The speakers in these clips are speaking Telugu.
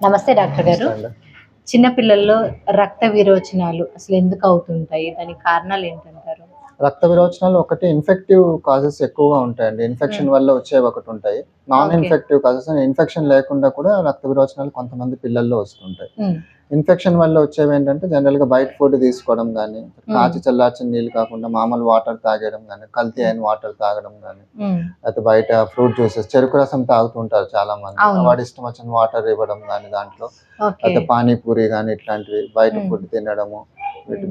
నమస్తే డాక్టర్ గారు. చిన్న పిల్లల్లో రక్త విరోచనాలు అసలు ఎందుకు అవుతుంటాయి? దానికి కారణాలు ఏంటంటారు రక్త విరోచనాలు ఒకటి ఇన్ఫెక్టివ్ కాజెస్ ఎక్కువగా ఉంటాయండి ఇన్ఫెక్షన్ వల్ల వచ్చేవి ఒకటి ఉంటాయి non Hmm. Infective causes infection లేకుండా కూడా రక్త విరోచనాలు కొంతమంది పిల్లల్లో వస్తుంటాయి ఇన్ఫెక్షన్ వల్ల వచ్చేవి ఏంటంటే జనరల్గా బయట ఫుడ్ తీసుకోవడం కానీ కాచి చల్లార్చిన నీళ్ళు కాకుండా మామూలు వాటర్ తాగడం కానీ కల్తీ అయిన వాటర్ తాగడం కానీ ఉమ్, అయితే బయట ఫ్రూట్ జ్యూసెస్ చెరుకు రసం తాగుతుంటారు చాలా మంది. వాడి ఇష్టం వచ్చిన వాటర్ ఇవ్వడం కానీ దాంట్లో అయితే పానీపూరి కానీ ఇట్లాంటివి బయట Hmm. ఫుడ్ తినడము Hmm.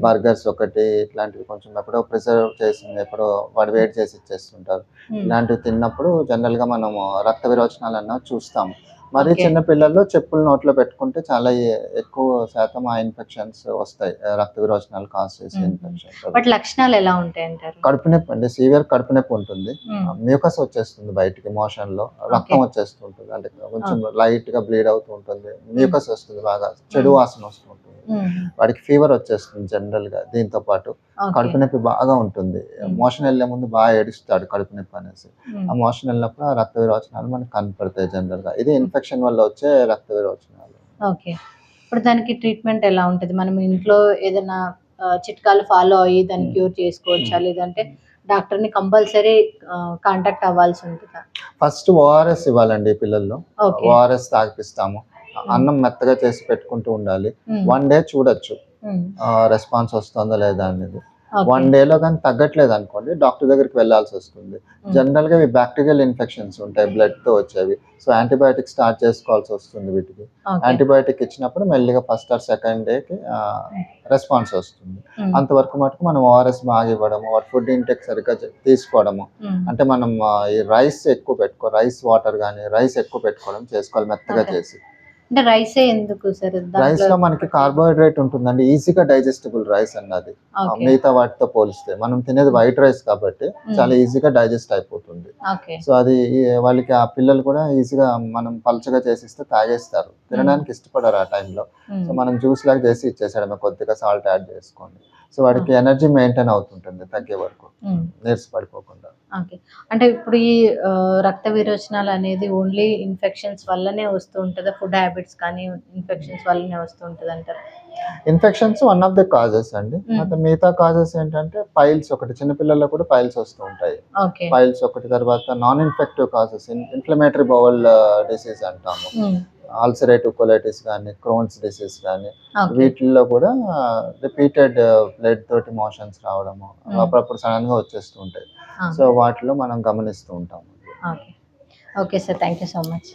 బర్గర్స్ ఒకటి ఇట్లాంటివి కొంచెం ఎప్పుడో ప్రిజర్వ్ చేసింది ఎప్పుడో వాడు వేడి చేసి ఇచ్చేస్తుంటారు. ఇలాంటివి తిన్నప్పుడు జనరల్గా మనము రక్త విరోచనాలు అన్నవి చూస్తాం. మరి. చిన్న పిల్లల్లో చెప్పులు నోట్లో పెట్టుకుంటే చాలా ఎక్కువ శాతం ఆ ఇన్ఫెక్షన్స్ వస్తాయి. రక్త విరోచనాలు కాజ్ చేసే. ఇన్ఫెక్షన్స్ లక్షణాలు ఎలా ఉంటాయి అంటారు? కడుపు నొప్పి అండి సివియర్ కడుపు నొప్పి ఉంటుంది. మ్యూకస్ వచ్చేస్తుంది బయటికి మోషన్లో రక్తం వచ్చేస్తుంటుంది అంటే కొంచెం లైట్గా బ్లీడ్ అవుతూ ఉంటుంది. మ్యూకస్ వస్తుంది బాగా చెడు. వాసన వస్తుంటుంది ఉమ్, వాడికి ఫీవర్ వచ్చేస్తుంది జనరల్గా దీంతో పాటు. కడుపు నొప్పి బాగా ఉంటుంది. Hmm. మోషన్ వెళ్ళే ముందు బాగా ఏడుస్తాడు కడుపు నొప్పి అనేసి. ఉమ్, ఆ మోషన్ వెళ్ళినప్పుడు రక్త విరోచనాలు మనకు కనపడతాయి జనరల్గా. ఇది ఇన్ఫెక్షన్ వల్ల వచ్చే రక్త విరోచనాలు. ఓకే ఇప్పుడు దానికి ట్రీట్మెంట్ ఎలా ఉంటది? మనం ఇంట్లో ఏదైనా చిట్కాలు ఫాలో అయ్యి దాన్ని. క్యూర్ చేసుకోవచ్చా. లేదంటే డాక్టర్ని కంపల్సరీ కాంటాక్ట్ అవ్వాల్సి ఉంటుందా? ఫస్ట్ ఓఆర్ఎస్ ఇవ్వాలండి పిల్లల్లో. ఓఆర్ఎస్ తాగిపిస్తాము. అన్నం మెత్తగా చేసి పెట్టుకుంటూ ఉండాలి. వన్ డే చూడొచ్చు. రెస్పాన్స్ వస్తుందా లేదా అనేది. వన్ డేలో కానీ తగ్గట్లేదు అనుకోండి డాక్టర్ దగ్గరికి వెళ్ళాల్సి వస్తుంది. జనరల్గా ఇవి బ్యాక్టీరియల్ ఇన్ఫెక్షన్స్ ఉంటాయి బ్లడ్తో వచ్చేవి. సో యాంటీబయాటిక్ స్టార్ట్ చేసుకోవాల్సి వస్తుంది వీటికి. యాంటీబయాటిక్ ఇచ్చినప్పుడు మెల్లిగా ఫస్ట్ ఆర్ సెకండ్ డేకి రెస్పాన్స్ వస్తుంది. అంతవరకు మటుకు మనం ఓఆర్ఎస్ బాగా ఇవ్వడము వాటి ఫుడ్ ఇంటెక్ సరిగ్గా తీసుకోవడము. అంటే మనం ఈ రైస్ ఎక్కువ పెట్టుకో రైస్ వాటర్ కానీ రైస్ ఎక్కువ పెట్టుకోవడం చేసుకోవాలి మెత్తగా. చేసి. అంటే రైసే ఎందుకు సార్? రైస్లో మనకి కార్బోహైడ్రేట్ ఉంటుందండి ఈజీగా డైజెస్టబుల్ రైస్ అన్నది. మిగతా వాటితో పోలిస్తే మనం తినేది వైట్ రైస్ కాబట్టి చాలా ఈజీగా డైజెస్ట్ అయిపోతుంది. సో అది వాళ్ళకి ఆ పిల్లలు కూడా ఈజీగా మనం పలుచగా చేసిస్తే తాగేస్తారు. తినడానికి ఇష్టపడరు ఆ టైంలో. సో మనం జ్యూస్ లాగా చేసి ఇచ్చేసాడమే కొద్దిగా సాల్ట్ యాడ్ చేసుకోండి. సో వాడికి ఎనర్జీ మెయింటైన్ అవుతుంటుంది తగ్గే వరకు. నీరస పడిపోకుండా ఓకే. అంటే ఇప్పుడు ఈ రక్త విరోచనాలు అనేది ఓన్లీ ఇన్ఫెక్షన్స్ వల్లనే వస్తూ ఉంటుందా? ఫుడ్ హ్యాబిట్స్ కానీ ఇన్ఫెక్షన్స్ వల్లనే వస్తూ ఉంటుంది అంటారు. Infections one of the causes అండి. Mm. అయితే మిగతా కాజెస్ ఏంటంటే పైల్స్ ఒకటి చిన్నపిల్లల్లో కూడా పైల్స్ వస్తూ ఉంటాయి. ఓకే. పైల్స్ ఒకటి తర్వాత non infective causes inflammatory bowel disease అంటాము. ఆల్సరేటివ్ కొలైటిస్ కానీ క్రోన్స్ డిసీజ్ కానీ ఓకే. వీటిల్లో కూడా రిపీటెడ్ బ్లడ్ తోటి మోషన్స్ రావడము Mm. అప్పుడప్పుడు సడన్గా వచ్చేస్తూ ఉంటాయి. సో వాటిలో మనం గమనిస్తూ ఉంటాము. Okay okay sir thank you so much